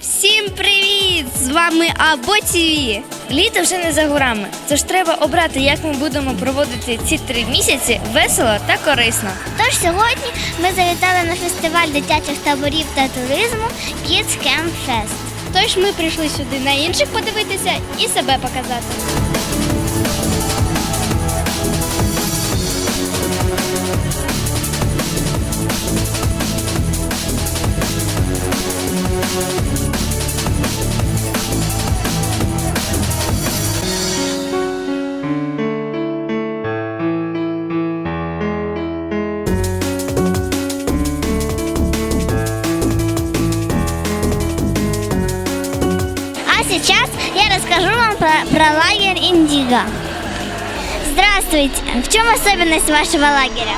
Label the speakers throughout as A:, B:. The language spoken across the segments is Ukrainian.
A: Всім привіт! З вами Або ТВ. Літо вже не за горами, тож треба обрати, як ми будемо проводити ці три місяці весело та корисно.
B: Тож сьогодні ми завітали на фестиваль дитячих таборів та туризму Kids Camp Fest.
A: Тож ми прийшли сюди на інших подивитися і себе показати.
B: Индиго. Здравствуйте! В чем особенность вашего лагеря?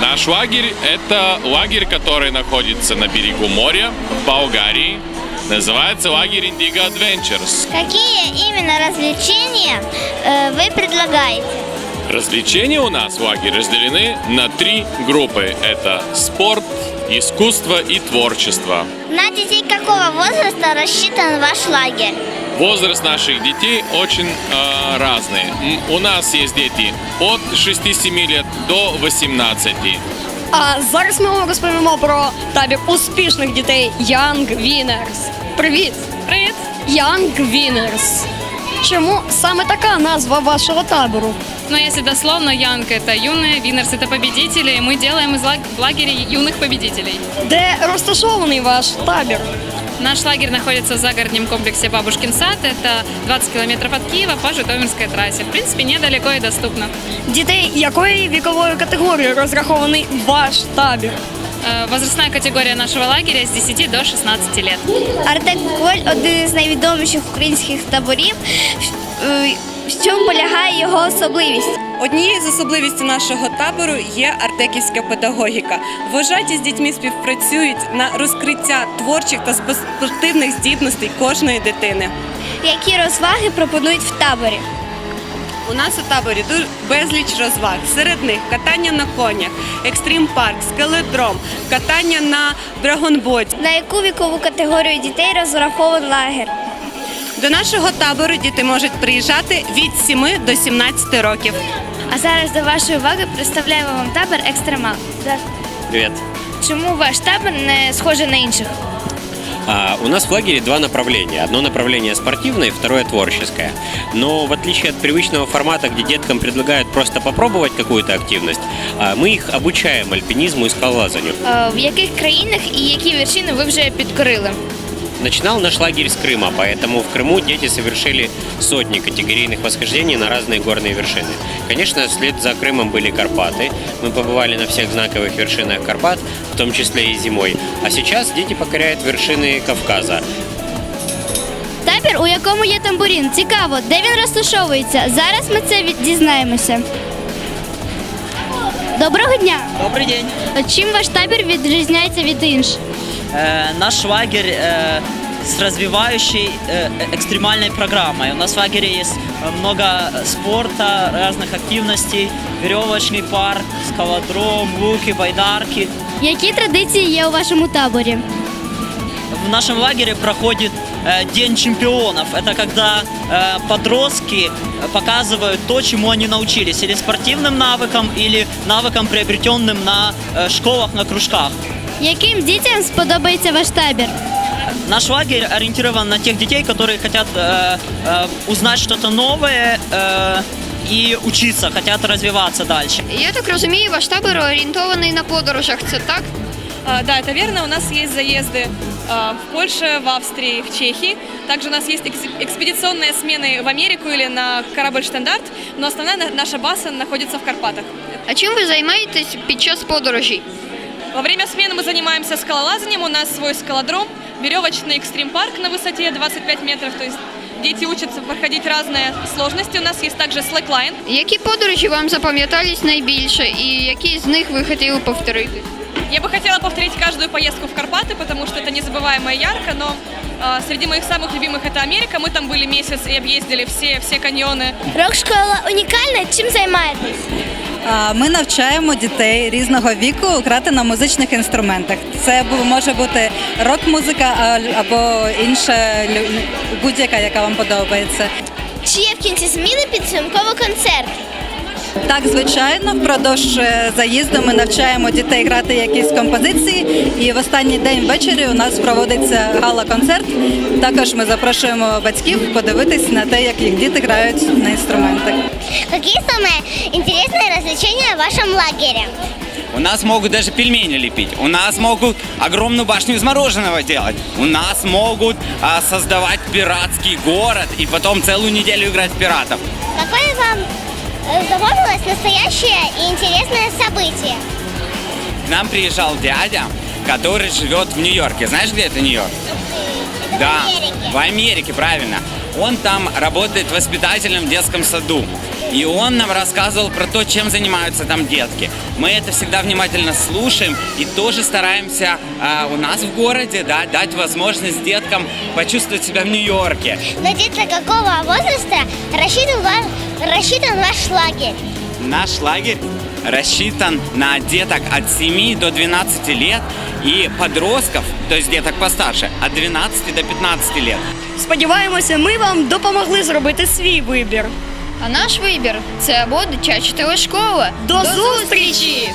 C: Наш лагерь – это лагерь, который находится на берегу моря в Болгарии. Называется лагерь Indigo Adventures.
B: Какие именно развлечения э, вы предлагаете?
C: Развлечения у нас в лагере разделены на три группы. Это спорт, искусство и творчество.
B: На детей какого возраста рассчитан ваш лагерь?
C: Возраст наших детей очень э, разный. М, У нас есть дети от 6-7 лет до 18.
D: А зараз ми вам розповімо про табір успішних дітей Young Winners. Привіт! Привіт! Young Winners. Чому саме така назва вашого табору?
E: Но если дословно, Янг это юные, Винерс это победители, и мы делаем из лаг- в лагере юных победителей.
D: Де розташований ваш табір?
E: Наш лагерь находится в загородном комплексе Бабушкин сад, это 20 километров от Киева по Житомирской трассе. В принципе, недалеко и доступно.
D: Дітей якої вікової категорії розрахований ваш табір?
E: Э, Возрастная категория нашего лагеря с 10 до 16 лет.
A: Артек Коль один з найвідоміших українських таборів. Е, В чому полягає його особливість?
F: Однією з особливостей нашого табору є артеківська педагогіка. Вожаті з дітьми співпрацюють на розкриття творчих та спортивних здібностей кожної дитини.
A: Які розваги пропонують в таборі?
F: У нас у таборі безліч розваг. Серед них катання на конях, екстрім парк, скеледром, катання на драгонботі.
A: На яку вікову категорію дітей розрахований лагер?
F: До нашого табору діти можуть приїжджати від 7 до 17 років.
A: А зараз до вашої уваги представляємо вам табор Екстремал.
G: Привет.
A: Чому ваш табор не схожий на інших?
G: А, у нас в лагере два направления. Одно направление спортивное, второе творческое. Но в отличие от привычного формата, где деткам предлагают просто попробовать какую-то активность, а, мы их обучаем альпинизму и скалолазанию.
A: Е, В яких країнах і які вершини ви вже підкорили?
G: Начинал наш лагерь с Крыма, поэтому в Крыму дети совершили сотни категорийных восхождений на разные горные вершины. Конечно, вслед за Крымом были Карпаты. Мы побывали на всех знаковых вершинах Карпат, в том числе и зимой. А сейчас дети покоряют вершины Кавказа.
A: Табір, у якому є тамбурін. Цікаво, де він розташовується. Зараз ми це від- дізнаємося. Доброго дня!
H: Добрый день.
A: Чим ваш табір відрізняється від інших?
H: Э, наш лагерь э, с развивающей э, экстремальной программой. У нас в лагере есть э, много спорта, разных активностей, веревочный парк, скалодром, луки, байдарки.
A: Які традиції є у вашому таборі?
H: В нашем лагере проходит э, День чемпионов. Это когда э, подростки показывают то, чему они научились. Или спортивным навыкам, или навыкам, приобретенным на э, школах, на кружках.
A: Яким дітям сподобається ваш табір?
H: Наш лагерь ориентирован на тех детей, которые хотят э, э, узнать что-то новое э, и учиться, хотят развиваться дальше.
D: Я так розумію, ваш табір орієнтований на подорожах. Це так?
I: А, Да, это верно. У нас есть заезды а, в Польше, в Австрии, в Чехии. Также у нас есть экс- экспедиционные смены в Америку или на корабль «Штандарт», но основная на- наша база находится в Карпатах.
D: А чим ви займаєтесь під час подорожей?
I: Во время смены мы занимаемся скалолазанием, у нас свой скалодром, веревочный экстрим-парк на высоте 25 метров, то есть дети учатся проходить разные сложности. У нас есть также слэклайн.
D: Які подорожі вам запам'ятались найбільше, і які з них ви хотіли повторити?
I: Я бы хотела повторить каждую поездку в Карпаты, потому что это незабываемо и ярко, но а, среди моих самых любимых это Америка. Мы там были месяц и объездили все, все каньоны.
B: Рок-школа унікальна. Чим займаєтесь?
J: А, Ми навчаємо дітей різного віку грати на музичних інструментах. Це бу- може бути рок-музика а- або інша лю- будь-яка, яка вам подобається.
B: Чи є в кінці зміни підсумковий концерт?
J: Так, звичайно, впродовж е, заїзду ми навчаємо дітей грати якісь композиції. І в останній день ввечері у нас проводиться гала-концерт. Також ми запрошуємо батьків подивитись на те, як їх діти грають на інструментах.
B: Какие самые интересные развлечения в вашем лагере?
K: У нас могут даже пельмени лепить. У нас могут огромную башню из мороженого делать. У нас могут а, создавать пиратский город и потом целую неделю играть в пиратов.
B: Э, запомнилось настоящее и интересное событие?
K: К нам приезжал дядя, который живет в Нью-Йорке. Знаешь, где это Нью-Йорк? Да,
B: в Америке.
K: в Америке, правильно. Он там работает воспитателем в детском саду. И он нам рассказывал про то, чем занимаются там детки. Мы это всегда внимательно слушаем и тоже стараемся а, у нас в городе да, дать возможность деткам почувствовать себя в Нью-Йорке.
B: На детей какого возраста рассчитан ваш, рассчитан ваш лагерь?
K: Наш лагерь рассчитан на деток от 7 до 12 лет и подростков, то есть деток постарше, от 12 до 15 лет.
D: Сподіваємося, ми вам допомогли зробити свій вибір.
A: А наш вибір це або дитяча телешкола.
D: До зустрічі!